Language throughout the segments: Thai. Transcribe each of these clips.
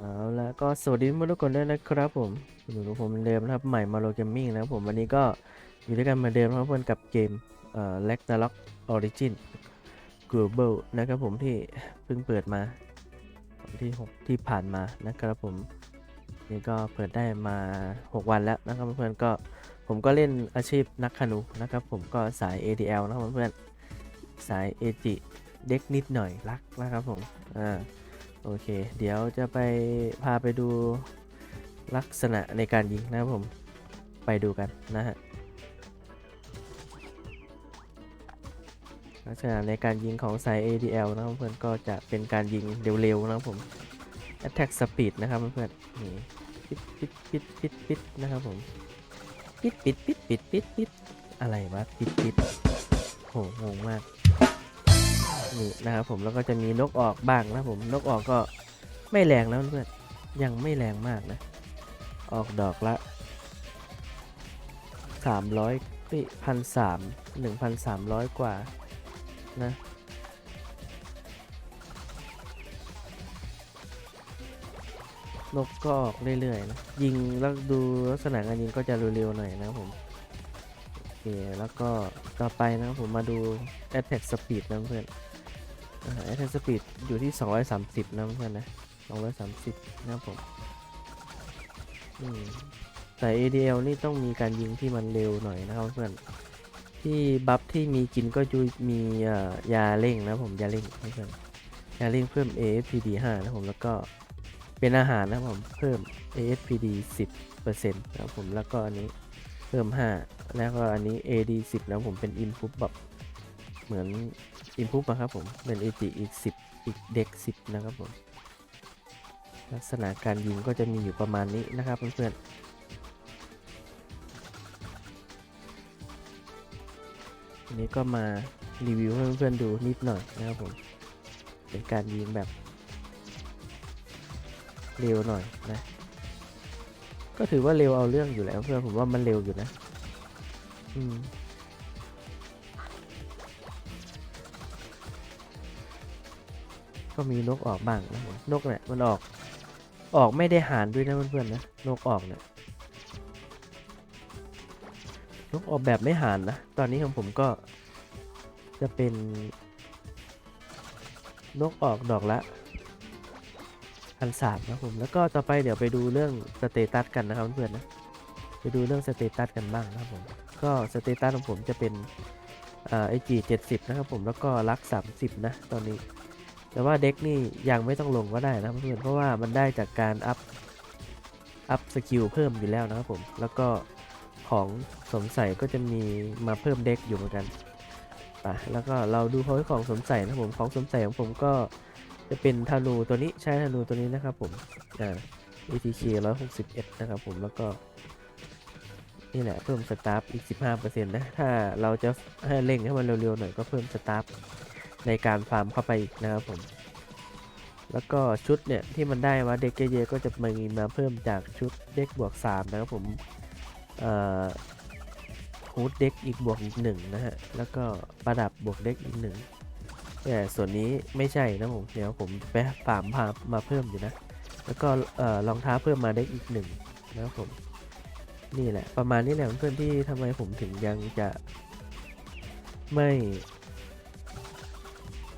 เอาละก็สวัสดีทุกคนด้วยนะครับผมอยู่กับผมเดิมนะครับใหม่มาโลเกมมิ่งนะครับผมวันนี้ก็อยู่ด้วยกันเหมือนเดิมนะครับเพื่อนกับเกมเอ่อ l a g n a r o k Origin Global นะครับผมที่เพิ่งเปิดมาที่ 6 ที่ผ่านมานะครับผมนี่ก็เปิดได้มา 6 วันแล้วนะครับเพื่อนก็ผมก็เล่นอาชีพนักคานูนะครับผมก็สาย ADL นะครับเพื่อนสาย AG เด็กนิดหน่อยรักนะครับผมอ่า โอเค เดี๋ยวจะไปพาไปดูลักษณะในการยิงนะครับผม ไปดูกันนะฮะ ลักษณะในการยิงของสาย ADL นะครับเพื่อนก็จะเป็นการยิงเร็วๆนะครับผม Attack Speed นะครับเพื่อนนี่ปิดปิดปิดปิดปิดนะครับผม ปิดปิดปิดปิดปิดปิดอะไรวะปิดปิดโหงงมาก นี่นะครับผมแล้วก็จะมีนกออกบ้างนะผมนกออกก็ไม่แรงแล้วเพื่อนยังไม่แรงมากนะ ออกดอกละสามร้อยพันสามหนึ่งพันสามร้อยกว่านะนกก็ออกเรื่อยๆนะยิงแล้วดูลักษณะการยิงก็จะเร็วๆหน่อยนะผมโอเคแล้วก็ต่อไปนะผมมาดู attack speed นะเพื่อน แอทแทนสปีดอยู่ที่ 230 นะเพื่อนนะ 230 นะครับผมแต่ ADL นี่ต้องมีการยิงที่มันเร็วหน่อยนะครับเพื่อน ที่บัฟที่มีกินก็จะมียาเร่งนะผมยาเร่งเพื่อนยาเร่งเพิ่ม AFPD 5นะผมแล้วก็เป็นอาหารนะผมเพิ่ม AFPD 10%นะครับผมแล้วก็อันนี้เพิ่ม 5 แล้วก็อันนี้ AD 10นะผมเป็น Input แบบเหมือน อินพุตนะครับผม เป็นเอจิอีก10อีกเด็ก10นะครับผม ลักษณะการยิงก็จะมีอยู่ประมาณนี้นะครับเพื่อนๆอันนี้ก็มารีวิวให้เพื่อนๆดูนิดหน่อยนะครับผม เป็นการยิงแบบเร็วหน่อยนะ ก็ถือว่าเร็วเอาเรื่องอยู่แล้วเพื่อนผมว่ามันเร็วอยู่นะ อืม ก็มีนกออกบ้างนะผมนกเนี่ยมันออก ออกไม่ได้หารด้วยนะเพื่อนๆนะนกออกเนี่ยนกออกแบบไม่หารนะตอนนี้ของผมก็จะเป็น นกออกดอกละพันสามนะผมแล้วก็ต่อไปเดี๋ยวไปดูเรื่องสเตตัสกันนะครับเพื่อนๆนะไปดูเรื่องสเตตัสกันบ้างนะครับผมก็สเตตัสของผมจะเป็นไอจีเจ็ดสิบนะครับผมแล้วก็รักสามสิบนะตอนนี้ แต่ว่าเด็กนี่ยังไม่ต้องลงก็ได้นะเพื่อนเพราะว่ามันได้จากการอัพอัพสกิลเพิ่มอยู่แล้วนะครับผม แล้วก็ของสมใส่ก็จะมีมาเพิ่มเด็กอยู่เหมือนกันไปแล้วก็เราดูพอยของสมใส่นะผมของสมใส่ของผมก็จะเป็นธนูตัวนี้ใช้ธนูตัวนี้นะครับผมอ่า ATK 161 นะครับผมแล้วก็นี่แหละเพิ่มสตาร์ฟอีก 15%นะ ถ้าเราจะให้เร่งให้มันเร็วๆหน่อยก็เพิ่มสตาร์ฟ ในการฟาร์มเข้าไปอีกนะครับผม แล้วก็ชุดเนี่ยที่มันได้มาเด็กเยอะก็จะมีมาเพิ่มจากชุดเด็กบวก 3 นะครับผมฮูดเด็กอีกบวกอีกหนึ่งนะฮะ แล้วก็ประดับบวกเด็กอีกหนึ่งแต่ส่วนนี้ไม่ใช่นะผม เดี๋ยวผมไปฟาร์มพามาเพิ่มอยู่นะ แล้วก็เอ่อรองเท้าเพิ่มมาเด็กอีกหนึ่งนะครับผมนี่แหละ ประมาณนี้แหละเพื่อนที่ทำไมผมถึงยังจะไม่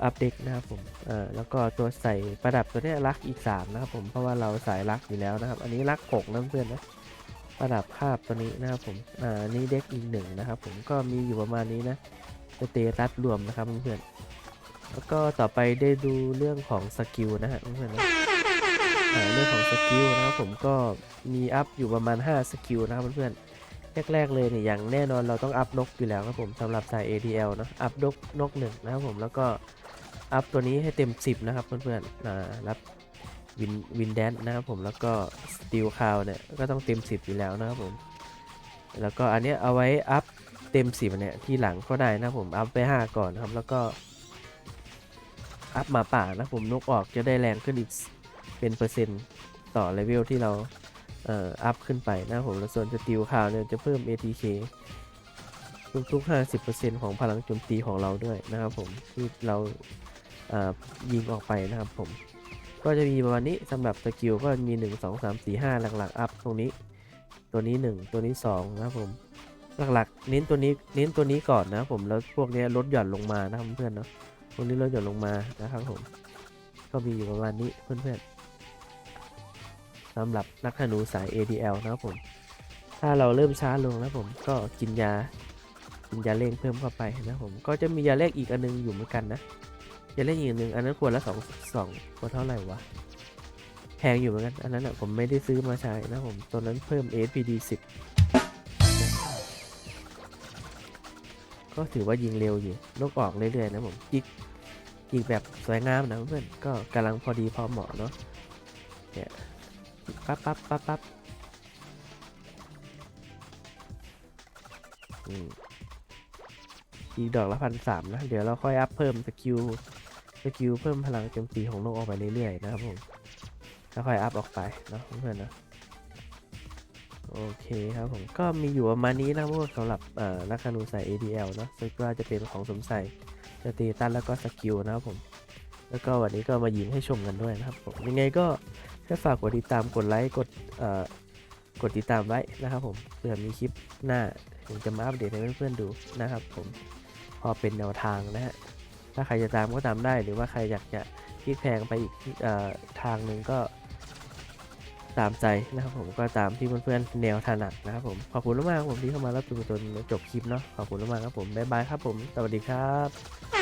อัปเดตนะครับผม เอ่อแล้วก็ตัวใส่ประดับตัวนี้รักอีก 3 นะครับผม เพราะว่าเราสายรักอยู่แล้วนะครับ อันนี้รัก6นะเพื่อนนะ ประดับภาพตัวนี้นะครับผม อ่านนี้เด็กอีกหนึ่งนะครับผม ก็มีอยู่ประมาณนี้นะสเตตัสรวมนะครับเพื่อนแล้วก็ต่อไปได้ดูเรื่องของสกิลนะฮะเพื่อนนะเรื่องของสกิลนะครับผมก็มีอัพอยู่ประมาณ 5 สกิลนะครับเพื่อนแรกๆเลยเนี่ยอย่างแน่นอนเราต้องอัพนกอยู่แล้วครับผมสำหรับสาย ADL เนะอัพนกนกหนึ่งนะครับผมแล้วก็ อัพตัวนี้ให้เต็ม 10 นะครับเพื่อนๆอ่ารับวินวินแดนนะครับผมแล้วก็สตีลคาวเนี่ยก็ต้องเต็ม 10 อยู่แล้วนะครับผมแล้วก็อันเนี้ยเอาไว้อัพเต็ม 10 เนี่ยที่หลังก็ได้นะครับผมอัพไป 5 ก่อนนะครับแล้วก็อัพมาป่านะผมนกออกจะได้แรงขึ้นอีกเป็นเปอร์เซ็นต์ต่อเลเวลที่เราเอ่ออัพขึ้นไปนะครับผมแล้วส่วนสตีลคาวเนี่ยจะเพิ่ม ATK ทุกๆ50%ของพลังโจมตีของเราด้วยนะครับผมที่เรา ยิงออกไปนะครับผม ก็จะมีประมาณนี้สำหรับสกิลก็มี 1 2 3 4 5 หลักๆ อัพตรงนี้ ตัวนี้ 1 ตัวนี้ 2 นะครับผม หลักๆ เน้นตัวนี้เน้นตัวนี้ก่อนนะครับผมแล้วพวกนี้ลดหย่อนลงมานะครับเพื่อนเนาะพวกนี้ลดหย่อนลงมานะครับผม ก็มีอยู่ประมาณนี้เพื่อนๆสำหรับนักธนูสาย ADL นะครับผม ถ้าเราเริ่มช้าลงนะผมก็กินยากินยาเร่งเพิ่มเข้าไปนะครับผมก็จะมียาเร่งอีกอันนึงอยู่เหมือนกันนะ ยาเร่งอีกอันนึงอันนั้นขวดละสองสองขวดเท่าไหร่วะแพงอยู่เหมือนกัน อันนั้นอะผมไม่ได้ซื้อมาใช้นะผมตัวนั้นเพิ่ม APD 10 ก็ถือว่ายิงเร็วอยู่ลูกออกเรื่อยๆนะผมยิงยิงแบบสวยงามนะเพื่อนก็กำลังพอดีพอเหมาะเนาะเนี่ยปั๊บปั๊บปั๊บปั๊บอืมอีกดอกละพันสามนะ เดี๋ยวเราค่อยอัพเพิ่มสกิล สกิลเพิ่มพลังโจมตีของโลกออกไปเรื่อยๆนะครับผมแล้วค่อยอัพออกไปเนาะเพื่อนๆนะโอเคครับผมก็มีอยู่ประมาณนี้นะพวกสำหรับนักคานูใส่ ADL เนอะซึ่งก็จะเป็นของสมใส่สเตตัสแล้วก็สกิลนะครับผม แล้วก็วันนี้ก็มายิงให้ชมกันด้วยนะครับผมยังไงก็แค่ฝากกดติดตามกดไลค์กดกดติดตามไว้นะครับผมเผื่อมีคลิปหน้าผมจะมาอัปเดตให้เพื่อนๆดูนะครับผมพอเป็นแนวทางนะฮะ ถ้าใครจะตามก็ตามได้ หรือว่าใครอยากจะพลิกแพงไปอีกอทางหนึ่งก็ตามใจนะครับผมก็ตามที่เพื่อนๆแนวถนัดนะครับผมขอบคุณมากๆครับผมที่เข้ามารับชมจนจบคลิปเนาะขอบคุณมากๆครับผมบ๊ายบายครับผมสวัสดีครับ